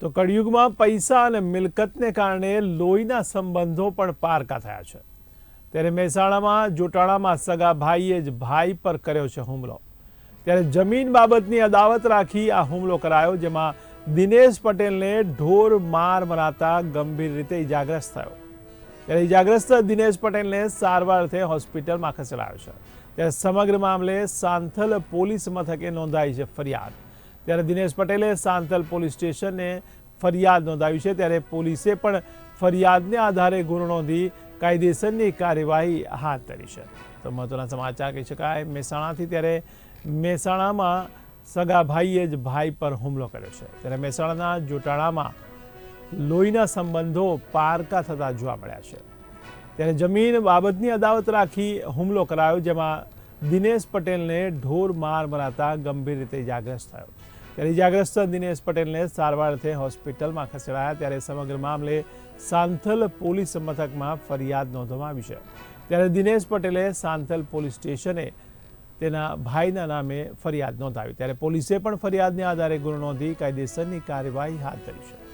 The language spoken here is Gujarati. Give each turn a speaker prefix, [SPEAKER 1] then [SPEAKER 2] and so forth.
[SPEAKER 1] તો કળિયુગમાં પૈસા અને મિલકતને કારણે લોહીના સંબંધો પણ પારકા થયા છે. ત્યારે મહેસાણામાં જોટાણામાં સગા ભાઈએ જ ભાઈ પર કર્યો છે હુમલો. ત્યારે જમીન બાબતની અદાવત રાખી આ હુમલો કરાયો, જેમાં દિનેશ પટેલને ઢોર માર મરાતા ગંભીર રીતે ઇજાગ્રસ્ત થયો. ત્યારે ઇજાગ્રસ્ત દિનેશ પટેલને સારવાર અર્થે હોસ્પિટલમાં ખસેડાયો છે. ત્યારે સમગ્ર મામલે સાંથલ પોલીસ મથકે નોંધાઈ છે ફરિયાદ. ત્યારે દિનેશ પટેલે સાંતલ પોલીસ સ્ટેશને ફરિયાદ નોંધાવી છે. ત્યારે પોલીસે પણ ફરિયાદને આધારે ગુનો નોંધી કાયદેસરની કાર્યવાહી હાથ ધરી છે. તો મહત્વના સમાચાર કહી શકાય, મહેસાણાથી ત્યારે મહેસાણામાં સગા ભાઈએ જ ભાઈ પર હુમલો કર્યો છે. ત્યારે મહેસાણાના જોટાણામાં લોહીના સંબંધો પારકા થતા જોવા મળ્યા છે. ત્યારે જમીન બાબતની અદાવત રાખી હુમલો કરાયો, જેમાં દિનેશ પટેલને ઢોર માર મરાતા ગંભીર રીતે ઇજાગ્રસ્ત થયો. ત્યારે ઇજાગ્રસ્ત દિનેશ પટેલને સારવાર અર્થે હોસ્પિટલમાં ખસેડાયા, ત્યારે સમગ્ર મામલે સાંથલ પોલીસ મથકમાં ફરિયાદ નોંધવામાં આવી છે. ત્યારે દિનેશ પટેલે સાંથલ પોલીસ સ્ટેશને તેના ભાઈના નામે ફરિયાદ નોંધાવી. ત્યારે પોલીસે પણ ફરિયાદને આધારે ગુનો નોંધી કાયદેસરની કાર્યવાહી હાથ ધરી છે.